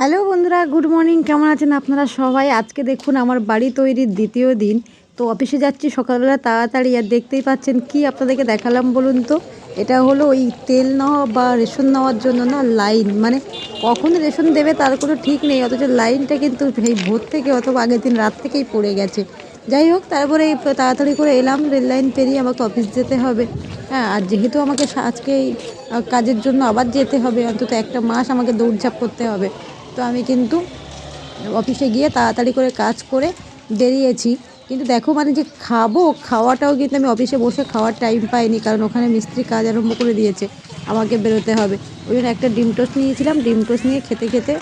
Hello বন্ধুরা, good morning. কেমন আছেন আপনারা সবাই? আজকে দেখুন আমার বাড়ি তৈরির দ্বিতীয় দিন। তো অফিসে যাচ্ছি সকালবেলা, তাড়াতাড়ি। আর দেখতেই পাচ্ছেন কি আপনাদেরকে দেখালাম বলুন তো? এটা হলো ওই তেল নেওয়া বা রেশন নেওয়ার জন্য না, লাইন। মানে কখন রেশন দেবে তার কোনো ঠিক নেই, অথচ লাইনটা কিন্তু সেই ভোর থেকে অথবা আগের দিন রাত থেকেই পড়ে গেছে। যাই হোক, তারপরে তাড়াতাড়ি করে এলাম, রেল লাইন পেরিয়ে আমাকে অফিস যেতে হবে। হ্যাঁ আর যেহেতু আমাকে আজকে কাজের জন্য আবার যেতে হবে, অন্তত একটা মাস আমাকে দৌড়ঝাঁপ করতে হবে। তো আমি কিন্তু অফিসে গিয়ে তাড়াতাড়ি করে কাজ করে বেরিয়েছি। কিন্তু দেখো মানে যে খাব, খাওয়াটাও কিন্তু আমি অফিসে বসে খাওয়ার টাইম পাইনি, কারণ ওখানে মিস্ত্রি কাজ আরম্ভ করে দিয়েছে, আমাকে বেরোতে হবে। ওই জন্য একটা ডিম টোস্ট নিয়েছিলাম, ডিম টোস্ট নিয়ে খেতে খেতে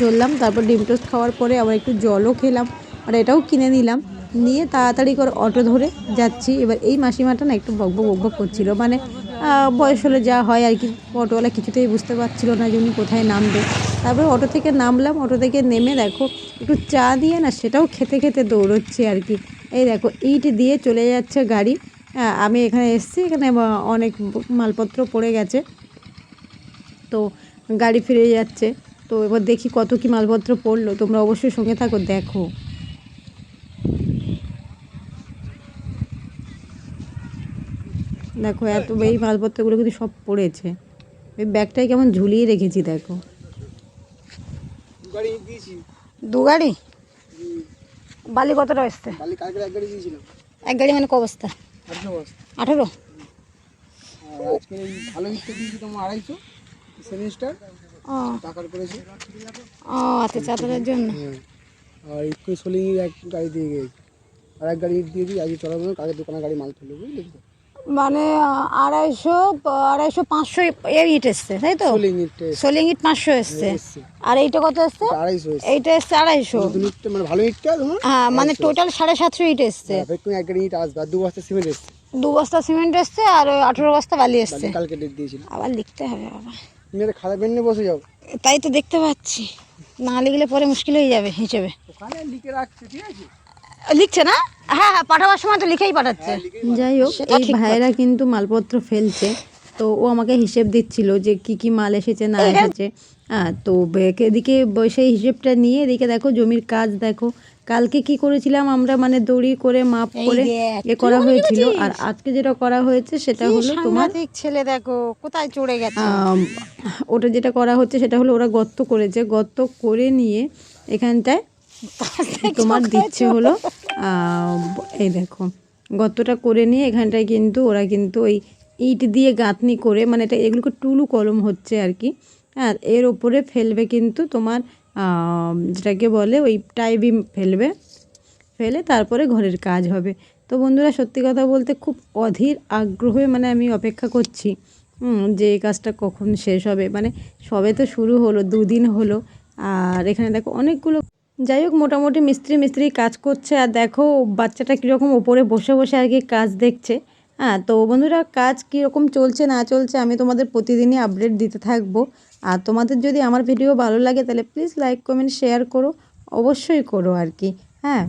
চললাম, তারপর ডিম টোস্ট খাওয়ার পরে আবার একটু জলও খেলাম, আর এটাও কিনে নিলাম। নিয়ে তাড়াতাড়ি করে অটো ধরে যাচ্ছি। এবার এই মাসিমাটা না একটু বকবক বকবক করছিল মানে বয়স হলে যা হয় আর কি, অটোওয়ালা কিছুতেই বুঝতে পারছিল না যে উনি কোথায় নামবে। তারপরে অটো থেকে নামলাম, অটো থেকে নেমে দেখো একটু চা দিয়ে না সেটাও খেতে খেতে দৌড়চ্ছে আর কি। এই দেখো ইট দিয়ে চলে যাচ্ছে গাড়ি। আমি এখানে এসেছি, এখানে অনেক মালপত্র পড়ে গেছে। তো গাড়ি ফিরে যাচ্ছে। তো এবার দেখি কত কি মালপত্র পড়ল, তোমরা অবশ্যই সঙ্গে থাকো, দেখো। দেখো এত, এই মালপত্রগুলো কিন্তু সব পড়েছে। এই ব্যাগটাই কেমন ঝুলিয়ে রেখেছি, দেখো। দু গাড়ি বালি কতটা এসছে কালকে এক গাড়ি মানে ক বস্তা? আঠেরো আর জন্য। সোলিং এক গাড়ি দিয়ে গেছি। আর এক গাড়ি ইট দিয়ে দিই আজকে চলাবো না কালকে দোকানে গাড়ি মাল তুলবে বুঝলি? তো মানে আড়াইশো আড়াইশো পাঁচশো এই ইট এসছে তাই তো? সোলিং ইট পাঁচশো এসছে। আর এইটা কত এসছে? এইটা এসছে। আড়াইশো। মানে ভালো ইটটা হ্যাঁ মানে টোটাল সাড়ে সাতশো ইট এসছে। ইট আসবে। দু বস্তা সিমেন্ট এসছে। দু বস্তা সিমেন্ট এসছে আর আঠেরো বস্তা বালি এসছে। কালকে ডেট দিয়েছিল। আবার লিখতে হবে বাবা একটা খাতা পেন নিয়ে বসে যাও। তাই তো দেখতে পাচ্ছি। না লিখলে পরে মুশকিল হয়ে যাবে হিসেবে ওখানে লিখে রাখছে ঠিক আছে? লিখছে না? হ্যাঁ হ্যাঁ পাঠাবার সময় তো লিখেই পাঠাচ্ছে। যাই হোক এই ভাইয়েরা কিন্তু মালপত্র ফেলছে। তো ও আমাকে হিসেব দিচ্ছিল যে কি কি মাল এসেছে না এসেছে। হ্যাঁ তো এদিকে সেই হিসেবটা নিয়ে এদিকে দেখো জমির কাজ দেখো। কালকে কি করেছিলাম আমরা? মানে দড়ি করে মাপ করে এ করা হয়েছিল। আর আজকে যেটা করা হয়েছে সেটা হলো তোমার ছেলে দেখো কোথায় চড়ে গেছে? ওটা যেটা করা হচ্ছে সেটা হলো ওরা গর্ত করেছে। গর্ত করে নিয়ে এখানটায় তোমার দিচ্ছে হলো? এই দেখো গর্তটা করে নিয়ে এখানটায় কিন্তু ওরা কিন্তু ওই ইট দিয়ে গাঁথনি করে মানে এটা এগুলোকে টুলু কলম হচ্ছে আর কি হ্যাঁ এর ওপরে ফেলবে কিন্তু তোমার যেটাকে বলে ওই টাইবিম ফেলবে ফেলে তারপরে ঘরের কাজ হবে। তো বন্ধুরা সত্যি কথা বলতে খুব অধীর আগ্রহে মানে আমি অপেক্ষা করছি হুম, যে এই কাজটা কখন শেষ হবে। মানে সবে তো শুরু হলো দুদিন হলো আর এখানে দেখো অনেকগুলো যাই হোক, মোটামুটি মিস্ত্রি মিস্ত্রি কাজ করছে। আর দেখো, বাচ্চাটা কীরকম ওপরে বসে বসে আর কি কাজ দেখছে। হ্যাঁ তো বন্ধুরা, কাজ কীরকম চলছে না চলছে আমি তোমাদের প্রতিদিনই আপডেট দিতে থাকব। আর তোমাদের যদি আমার ভিডিও ভালো লাগে, তাহলে প্লিজ লাইক কমেন্ট শেয়ার করো। অবশ্যই করো আর কি। হ্যাঁ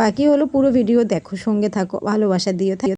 বাকি হলো পুরো ভিডিও দেখো, সঙ্গে থাকো, ভালোবাসা দিও থাকো